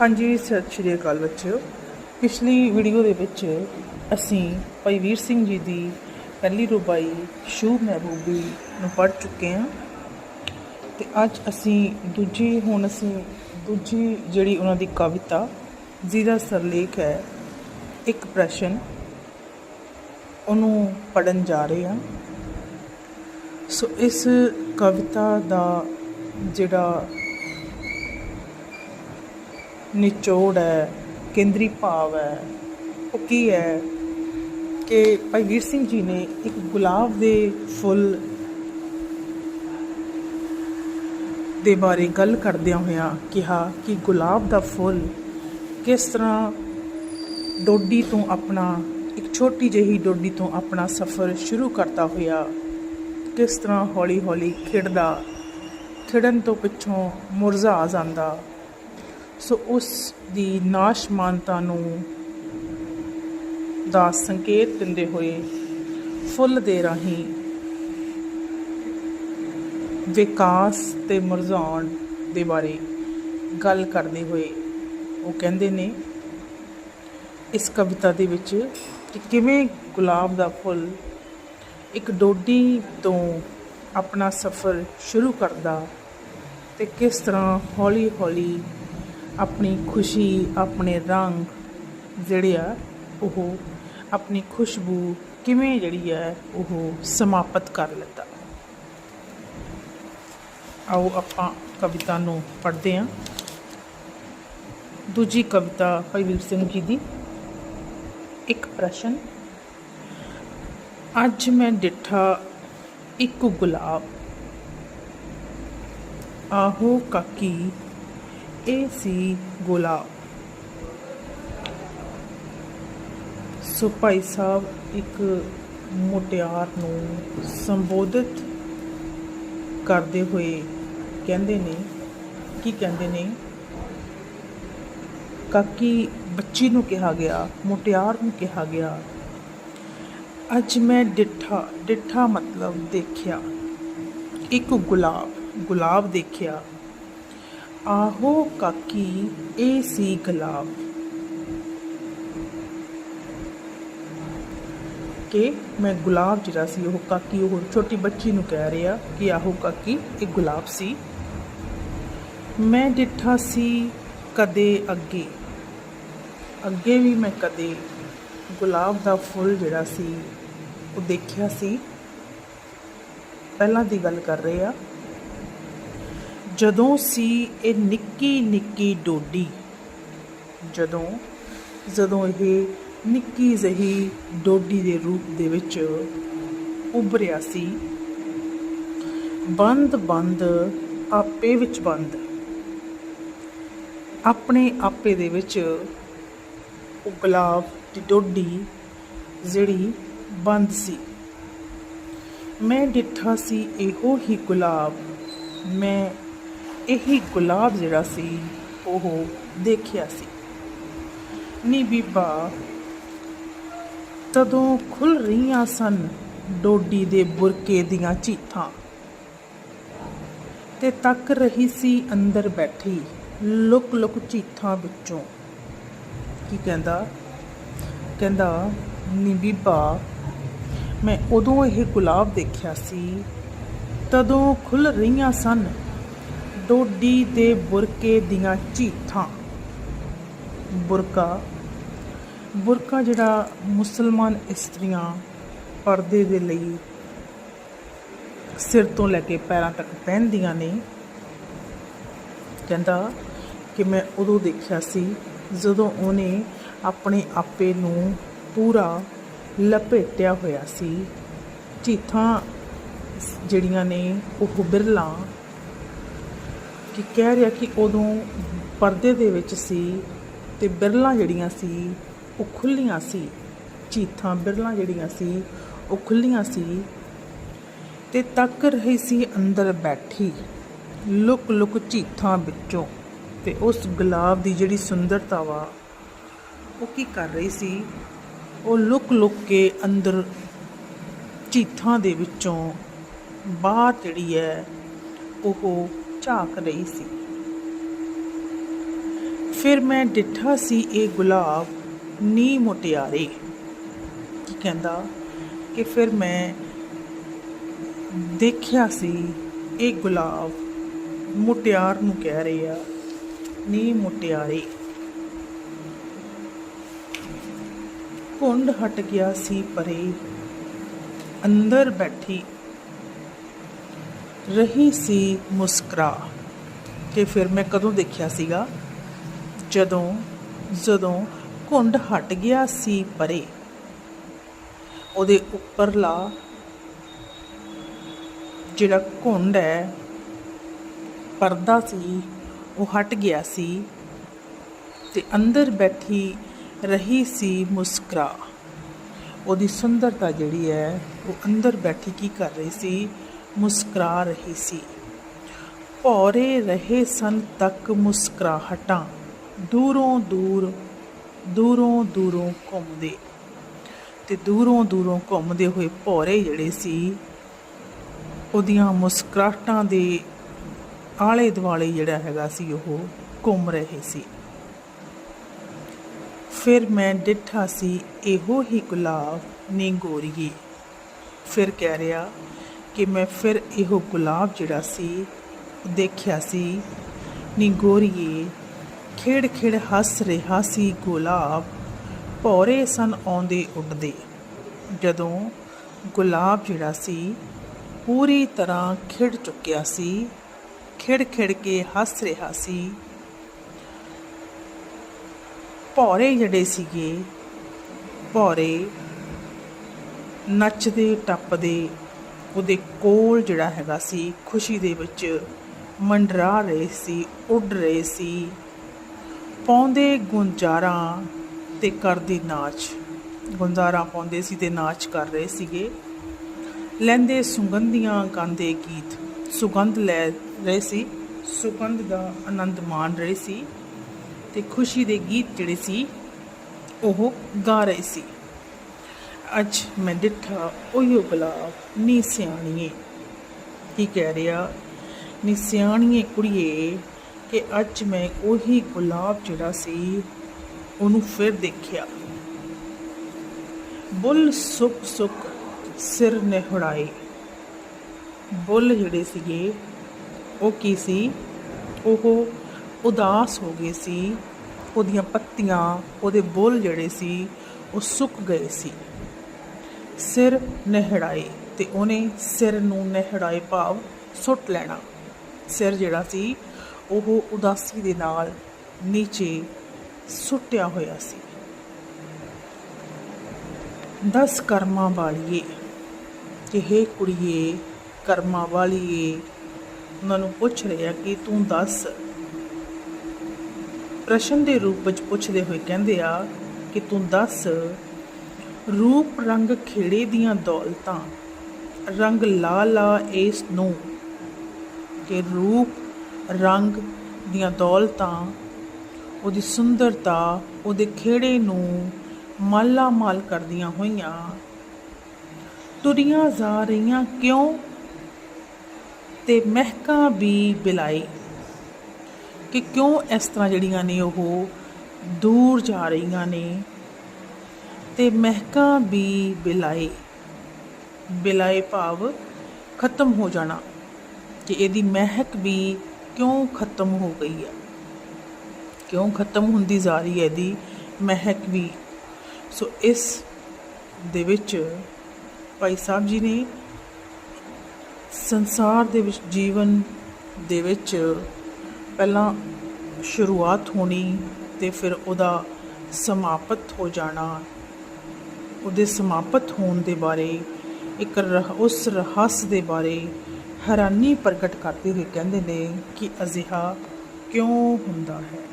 ਹਾਂਜੀ, ਸਤਿ ਸ਼੍ਰੀ ਅਕਾਲ ਬੱਚਿਓ। ਪਿਛਲੀ ਵੀਡੀਓ ਦੇ ਵਿੱਚ ਅਸੀਂ ਭਾਈ ਵੀਰ ਸਿੰਘ ਜੀ ਦੀ ਪਹਿਲੀ ਰੁਬਾਈ ਸ਼ੂ ਮਹਿਬੂਬੀ ਨੂੰ ਪੜ੍ਹ ਚੁੱਕੇ ਹਾਂ ਤੇ ਅੱਜ ਅਸੀਂ ਦੂਜੀ, ਹੁਣ ਅਸੀਂ ਦੂਜੀ ਜਿਹੜੀ ਉਹਨਾਂ ਦੀ ਕਵਿਤਾ ਜਿਹਦਾ ਸਰਲੇਖ ਹੈ, ਇੱਕ ਪ੍ਰਸ਼ਨ ਉਹਨੂੰ ਪੜਨ ਜਾ ਰਹੇ ਹਾਂ। ਸੋ ਇਸ ਕਵਿਤਾ ਦਾ ਜਿਹੜਾ ਨਿਚੋੜ ਹੈ, ਕੇਂਦਰੀ ਭਾਵ ਹੈ। ਉਹ ਕੀ ਹੈ? ਕਿ ਭਾਈ ਵੀਰ ਸਿੰਘ ਜੀ ਨੇ ਇੱਕ ਗੁਲਾਬ ਦੇ ਫੁੱਲ ਦੇ ਬਾਰੇ ਗੱਲ ਕਰਦਿਆਂ ਹੋਇਆਂ ਕਿਹਾ ਕਿ ਗੁਲਾਬ ਦਾ ਫੁੱਲ ਕਿਸ ਤਰ੍ਹਾਂ ਡੋਡੀ ਤੋਂ ਆਪਣਾ, ਇੱਕ ਛੋਟੀ ਜਿਹੀ ਡੋਡੀ ਤੋਂ ਆਪਣਾ ਸਫ਼ਰ ਸ਼ੁਰੂ ਕਰਦਾ ਹੋਇਆ, ਕਿਸ ਤਰ੍ਹਾਂ ਹੌਲੀ-ਹੌਲੀ ਖਿੜਦਾ, ਖਿੜਨ ਤੋਂ ਪਿੱਛੋਂ ਮੁਰਝਾ ਜਾਂਦਾ। ਸੋ ਉਸ ਦੀ ਨਾਸ਼ਮਾਨਤਾ ਨੂੰ ਦਾ ਸੰਕੇਤ ਦਿੰਦੇ ਹੋਏ ਫੁੱਲ ਦੇ ਰਾਹੀਂ ਵਿਕਾਸ ਤੇ ਮੁਰਝਾਉਣ ਦੇ ਬਾਰੇ ਗੱਲ ਕਰਦੇ ਹੋਏ ਉਹ ਕਹਿੰਦੇ ਨੇ, ਇਸ ਕਵਿਤਾ ਦੇ ਵਿੱਚ ਕਿ ਕਿਵੇਂ ਗੁਲਾਬ ਦਾ ਫੁੱਲ ਇੱਕ ਡੋਡੀ ਤੋਂ ਆਪਣਾ ਸਫ਼ਰ ਸ਼ੁਰੂ ਕਰਦਾ ਤੇ ਕਿਸ ਤਰ੍ਹਾਂ ਹੌਲੀ-ਹੌਲੀ ਆਪਣੀ ਖੁਸ਼ੀ, ਆਪਣੇ ਰੰਗ ਜਿਹੜੇ ਆ, ਉਹ ਆਪਣੀ ਖੁਸ਼ਬੂ ਕਿਵੇਂ ਜਿਹੜੀ ਹੈ ਉਹ ਸਮਾਪਤ ਕਰ ਲੈਂਦਾ। ਆਓ ਆਪਾਂ ਕਵਿਤਾ ਨੂੰ ਪੜ੍ਹਦੇ ਹਾਂ ਦੂਜੀ ਕਵਿਤਾ ਭਾਈ ਵੀਰ ਸਿੰਘ ਜੀ ਦੀ। ਇੱਕ ਪ੍ਰਸ਼ਨ। ਅੱਜ ਮੈਂ ਡਿੱਠਾ ਇੱਕ ਗੁਲਾਬ। ਆਹੋ ਕਾਕੀ ਇਹ ਸੀ ਗੁਲਾਬ ਸੋ ਭਾਈ ਸਾਹਿਬ, ਇੱਕ ਮੁਟਿਆਰ ਨੂੰ ਸੰਬੋਧਿਤ ਕਰਦੇ ਹੋਏ ਕਹਿੰਦੇ ਨੇ, ਕੀ ਕਹਿੰਦੇ ਨੇ? ਕਾਕੀ, ਬੱਚੀ ਨੂੰ ਕਿਹਾ ਗਿਆ, ਮੁਟਿਆਰ ਨੂੰ ਕਿਹਾ ਗਿਆ। ਅੱਜ ਮੈਂ ਡਿੱਠਾ ਡਿੱਠਾ ਮਤਲਬ ਦੇਖਿਆ। ਇੱਕ ਗੁਲਾਬ ਗੁਲਾਬ ਦੇਖਿਆ। ਆਹੋ ਕਾਕੀ, ਇਹ ਸੀ ਗੁਲਾਬ। ਕਿ ਮੈਂ ਗੁਲਾਬ ਜਿਹੜਾ ਸੀ, ਉਹ ਕਾਕੀ ਉਹ ਛੋਟੀ ਬੱਚੀ ਨੂੰ ਕਹਿ ਰਿਹਾ ਕਿ ਆਹੋ ਕਾਕੀ, ਇਹ ਗੁਲਾਬ ਸੀ। ਮੈਂ ਡਿੱਠਾ ਸੀ ਕਦੇ ਅੱਗੇ। ਅੱਗੇ ਵੀ ਮੈਂ ਕਦੇ ਗੁਲਾਬ ਦਾ ਫੁੱਲ ਜਿਹੜਾ ਸੀ, ਉਹ ਦੇਖਿਆ ਸੀ। ਪਹਿਲਾਂ ਦੀ ਗੱਲ ਕਰ ਰਹੇ ਆ। ਜਦੋਂ ਸੀ ਇਹ ਨਿੱਕੀ ਨਿੱਕੀ ਡੋਡੀ, ਜਦੋਂ ਜਦੋਂ ਇਹ ਨਿੱਕੀ ਜਿਹੀ ਡੋਡੀ ਦੇ ਰੂਪ ਦੇ ਵਿੱਚ ਉਭਰਿਆ ਸੀ, ਬੰਦ ਬੰਦ ਆਪੇ ਵਿੱਚ ਬੰਦ, ਆਪਣੇ ਆਪੇ ਦੇ ਵਿੱਚ ਉਹ ਗੁਲਾਬ ਦੀ ਡੋਡੀ ਜਿਹੜੀ ਬੰਦ ਸੀ। ਮੈਂ ਡਿੱਠਾ ਸੀ, ਇਹੋ ਹੀ ਗੁਲਾਬ ਮੈਂ ਇਹੀ ਗੁਲਾਬ ਜਿਹੜਾ ਸੀ, ਉਹ ਦੇਖਿਆ ਸੀ। ਨੀ ਬੀਬਾ, ਤਦੋਂ ਖੁੱਲ ਰਹੀਆਂ ਸਨ ਡੋਡੀ ਦੇ ਬੁਰਕੇ ਦੀਆਂ ਚੀਥਾਂ। ਤੇ ਤੱਕ ਰਹੀ ਸੀ ਅੰਦਰ ਬੈਠੀ ਲੁਕ ਲੁਕ ਚੀਥਾਂ ਵਿੱਚੋਂ। ਕੀ ਕਹਿੰਦਾ? ਕਹਿੰਦਾ, ਨੀ ਬੀਬਾ, ਮੈਂ ਉਦੋਂ ਇਹ ਗੁਲਾਬ ਦੇਖਿਆ ਸੀ, ਤਦੋਂ ਖੁੱਲ ਰਹੀਆਂ ਸਨ ਡੋਡੀ ਦੇ ਬੁਰਕੇ ਦੀਆਂ ਚੀਥਾਂ। ਬੁਰਕਾ। ਬੁਰਕਾ ਜਿਹੜਾ ਮੁਸਲਮਾਨ ਇਸਤਰੀਆਂ ਪਰਦੇ ਦੇ ਲਈ ਸਿਰ ਤੋਂ ਲੈ ਕੇ ਪੈਰਾਂ ਤੱਕ ਪਹਿਨਦੀਆਂ ਨੇ। ਕਹਿੰਦਾ ਕਿ ਮੈਂ ਉਦੋਂ ਦੇਖਿਆ ਸੀ ਜਦੋਂ ਉਹਨੇ ਆਪਣੇ ਆਪੇ ਨੂੰ ਪੂਰਾ ਲਪੇਟਿਆ ਹੋਇਆ ਸੀ। ਚੀਥਾਂ ਜਿਹੜੀਆਂ ਨੇ ਉਹ ਬਿਰਲਾ ਕਿ ਕਹਿ ਰਿਹਾ ਕਿ ਉਦੋਂ ਪਰਦੇ ਦੇ ਵਿੱਚ ਸੀ ਤੇ ਬਿਰਲਾਂ ਜਿਹੜੀਆਂ ਸੀ, ਉਹ ਖੁੱਲੀਆਂ ਸੀ। ਚੀਥਾਂ ਬਿਰਲਾਂ ਜਿਹੜੀਆਂ ਸੀ, ਉਹ ਖੁੱਲੀਆਂ ਸੀ ਤੇ ਤੱਕ ਰਹੀ ਸੀ ਅੰਦਰ ਬੈਠੀ। ਲੁਕ ਲੁਕ ਚੀਥਾਂ ਵਿੱਚੋਂ ਤੇ ਉਸ ਗੁਲਾਬ ਦੀ ਜਿਹੜੀ ਸੁੰਦਰਤਾ ਵਾ, ਉਹ ਕੀ ਕਰ ਰਹੀ ਸੀ? ਉਹ ਲੁਕ ਲੁਕ ਕੇ ਅੰਦਰ ਚੀਥਾਂ ਦੇ ਵਿੱਚੋਂ ਬਾਹਰ ਜਿਹੜੀ ਹੈ, ਉਹ ਝਾਕ ਰਹੀ ਸੀ। ਫਿਰ ਮੈਂ ਡਿੱਠਾ ਸੀ, ਇਹ ਗੁਲਾਬ ਨੀ ਮੁਟਿਆਰੇ। ਕੀ ਕਹਿੰਦਾ? ਕਿ ਫਿਰ ਮੈਂ ਦੇਖਿਆ ਸੀ, ਇਹ ਗੁਲਾਬ ਮੁਟਿਆਰ ਨੂੰ ਕਹਿ ਰਹੇ ਆ, ਨੀ ਮੁਟਿਆਰੇ। ਕੁੰਡ ਹਟ ਗਿਆ ਸੀ ਪਰੇ, ਅੰਦਰ ਬੈਠੀ ਰਹੀ ਸੀ ਮੁਸਕਰਾ ਤੇ ਫਿਰ ਮੈਂ ਕਦੋਂ ਦੇਖਿਆ ਸੀਗਾ? ਜਦੋਂ ਜਦੋਂ ਘੁੰਡ ਹਟ ਗਿਆ ਸੀ ਪਰੇ। ਉਹਦੇ ਉੱਪਰਲਾ ਜਿਹੜਾ ਘੁੰਡ ਹੈ, ਪਰਦਾ ਸੀ, ਉਹ ਹਟ ਗਿਆ ਸੀ ਤੇ ਅੰਦਰ ਬੈਠੀ ਰਹੀ ਸੀ ਮੁਸਕਰਾ। ਉਹਦੀ ਸੁੰਦਰਤਾ ਜਿਹੜੀ ਹੈ, ਉਹ ਅੰਦਰ ਬੈਠੀ ਕੀ ਕਰ ਰਹੀ ਸੀ? ਮੁਸਕਰਾ ਰਹੀ ਸੀ। ਭੌਰੇ ਰਹੇ ਸਨ ਤੱਕ ਮੁਸਕਰਾਹਟਾਂ। ਦੂਰੋਂ ਦੂਰ, ਦੂਰੋਂ ਦੂਰੋਂ ਘੁੰਮਦੇ। ਤੇ ਦੂਰੋਂ ਦੂਰੋਂ ਘੁੰਮਦੇ ਹੋਏ ਭੌਰੇ ਜਿਹੜੇ ਸੀ, ਉਹਦੀਆਂ ਮੁਸਕਰਾਹਟਾਂ ਦੇ ਆਲੇ ਦੁਆਲੇ ਜਿਹੜਾ ਹੈਗਾ ਸੀ, ਉਹ ਘੁੰਮ ਰਹੇ ਸੀ। ਫਿਰ ਮੈਂ ਡਿੱਠਾ ਸੀ, ਇਹੋ ਹੀ ਗੁਲਾਬ ਨੀ ਗੋਰੀਏ ਫਿਰ ਕਹਿ ਰਿਹਾ ਕਿ ਮੈਂ ਫਿਰ ਇਹੋ ਗੁਲਾਬ ਜਿਹੜਾ ਸੀ, ਦੇਖਿਆ ਸੀ। ਨੀ ਗੋਰੀਏ, ਖੇੜ ਖੇੜ ਹੱਸ ਰਿਹਾ ਸੀ ਗੁਲਾਬ, ਭੌਰੇ ਸਨ ਆਉਂਦੇ ਉੱਡਦੇ। ਜਦੋਂ ਗੁਲਾਬ ਜਿਹੜਾ ਸੀ, ਪੂਰੀ ਤਰ੍ਹਾਂ ਖਿੜ ਚੁੱਕਿਆ ਸੀ, ਖਿੜ ਖਿੜ ਕੇ ਹੱਸ ਰਿਹਾ ਸੀ। ਭੌਰੇ ਜਿਹੜੇ ਸੀਗੇ, ਭੌਰੇ ਨੱਚਦੇ, ਟੱਪਦੇ ਉਹਦੇ ਕੋਲ ਜਿਹੜਾ ਹੈਗਾ ਸੀ, ਖੁਸ਼ੀ ਦੇ ਵਿੱਚ ਮੰਡਰਾ ਰਹੇ ਸੀ, ਉੱਡ ਰਹੇ ਸੀ। ਪਾਉਂਦੇ ਗੁੰਜਾਰਾਂ ਤੇ ਕਰਦੇ ਨਾਚ। ਗੁੰਜਾਰਾਂ ਪਾਉਂਦੇ ਸੀ ਤੇ ਨਾਚ ਕਰ ਰਹੇ ਸੀਗੇ। ਲੈਂਦੇ ਸੁਗੰਧੀਆਂ ਗਾਉਂਦੇ ਗੀਤ। ਸੁਗੰਧ ਲੈ ਰਹੇ ਸੀ। ਸੁਗੰਧ ਦਾ ਆਨੰਦ ਮਾਣ ਰਹੇ ਸੀ। ਤੇ ਖੁਸ਼ੀ ਦੇ ਗੀਤ ਜਿਹੜੇ ਸੀ, ਉਹ ਗਾ ਰਹੇ ਸੀ। ਅੱਜ ਮੈਂ ਡਿੱਠਾ ਉਹੀਓ ਗੁਲਾਬ ਨੀ ਸਿਆਣੀਏ। ਕੀ ਕਹਿ ਰਿਹਾ? ਨੀ ਸਿਆਣੀਏ ਕੁੜੀਏ ਕਿ ਅੱਜ ਮੈਂ ਉਹੀ ਗੁਲਾਬ ਜਿਹੜਾ ਸੀ ਉਹਨੂੰ ਫਿਰ ਦੇਖਿਆ। ਬੁੱਲ ਸੁੱਕ ਸੁੱਕ ਸਿਰ ਨਿਹੜਾਏ ਬੁੱਲ ਜਿਹੜੇ ਸੀਗੇ, ਉਹ ਕੀ ਸੀ? ਉਹ ਉਦਾਸ ਹੋ ਗਏ ਸੀ। ਉਹਦੀਆਂ ਪੱਤੀਆਂ, ਉਹਦੇ ਬੁੱਲ ਜਿਹੜੇ ਸੀ, ਉਹ ਸੁੱਕ ਗਏ ਸੀ। ਸਿਰ ਨਿਹੜਾਏ ਤੇ ਉਹਨੇ ਸਿਰ ਨੂੰ ਨਿਹੜਾਏ ਭਾਵ ਸੁੱਟ ਲੈਣਾ। ਸਿਰ ਜਿਹੜਾ ਸੀ, ਉਹ ਉਦਾਸੀ ਦੇ ਨਾਲ ਨੀਚੇ ਸੁੱਟਿਆ ਹੋਇਆ ਸੀ। ਦਸ ਕਰਮਾਂ ਵਾਲੀਏ ਕਿ ਹੇ ਕੁੜੀਏ, ਕਰਮਾਂ ਵਾਲੀਏ ਉਹਨਾਂ ਨੂੰ ਪੁੱਛ ਰਿਹਾ ਕਿ ਤੂੰ ਦੱਸ। ਪ੍ਰਸ਼ਨ ਦੇ ਰੂਪ ਵਿੱਚ ਪੁੱਛਦੇ ਹੋਏ ਕਹਿੰਦੇ ਆ ਕਿ ਤੂੰ ਦੱਸ ਰੂਪ ਰੰਗ ਖੇੜੇ ਦੀਆਂ ਦੌਲਤਾਂ, ਰੰਗ ਲਾ ਲਾ ਇਸ ਨੂੰ। ਕਿ ਰੂਪ ਰੰਗ ਦੀਆਂ ਦੌਲਤਾਂ, ਉਹਦੀ ਸੁੰਦਰਤਾ ਉਹਦੇ ਖੇੜੇ ਨੂੰ ਮਾਲਾ ਮਾਲ ਕਰਦੀਆਂ ਹੋਈਆਂ। ਤੁਰੀਆਂ ਜਾ ਰਹੀਆਂ ਕਿਉਂ? ਤੇ ਮਹਿਕਾਂ ਵੀ ਬਿਲਾਈ ਕਿ ਕਿਉਂ ਇਸ ਤਰ੍ਹਾਂ ਜਿਹੜੀਆਂ ਨੇ ਉਹ ਦੂਰ ਜਾ ਰਹੀਆਂ ਨੇ? ਤੇ ਮਹਿਕਾਂ ਵੀ ਬਿਲਾਏ। ਬਿਲਾਏ ਭਾਵ ਖਤਮ ਹੋ ਜਾਣਾ ਕਿ ਇਹਦੀ ਮਹਿਕ ਵੀ ਕਿਉਂ ਖਤਮ ਹੋ ਗਈ ਹੈ ਕਿਉਂ ਖਤਮ ਹੁੰਦੀ ਜਾ ਰਹੀ ਹੈ ਇਹਦੀ ਮਹਿਕ ਵੀ? ਸੋ ਇਸ ਦੇ ਵਿੱਚ ਭਾਈ ਸਾਹਿਬ ਜੀ ਨੇ ਸੰਸਾਰ ਦੇ ਵਿੱਚ, ਜੀਵਨ ਦੇ ਵਿੱਚ ਪਹਿਲਾਂ ਸ਼ੁਰੂਆਤ ਹੋਣੀ ਤੇ ਫਿਰ ਉਹਦਾ ਸਮਾਪਤ ਹੋ ਜਾਣਾ ਉਹਦੇ ਸਮਾਪਤ ਹੋਣ ਦੇ ਬਾਰੇ, ਇੱਕ ਰਹ- ਉਸ ਰਹੱਸ ਦੇ ਬਾਰੇ ਹੈਰਾਨੀ ਪ੍ਰਗਟ ਕਰਦੇ ਹੋਏ ਕਹਿੰਦੇ ਨੇ ਕਿ ਅਜਿਹਾ ਕਿਉਂ ਹੁੰਦਾ ਹੈ?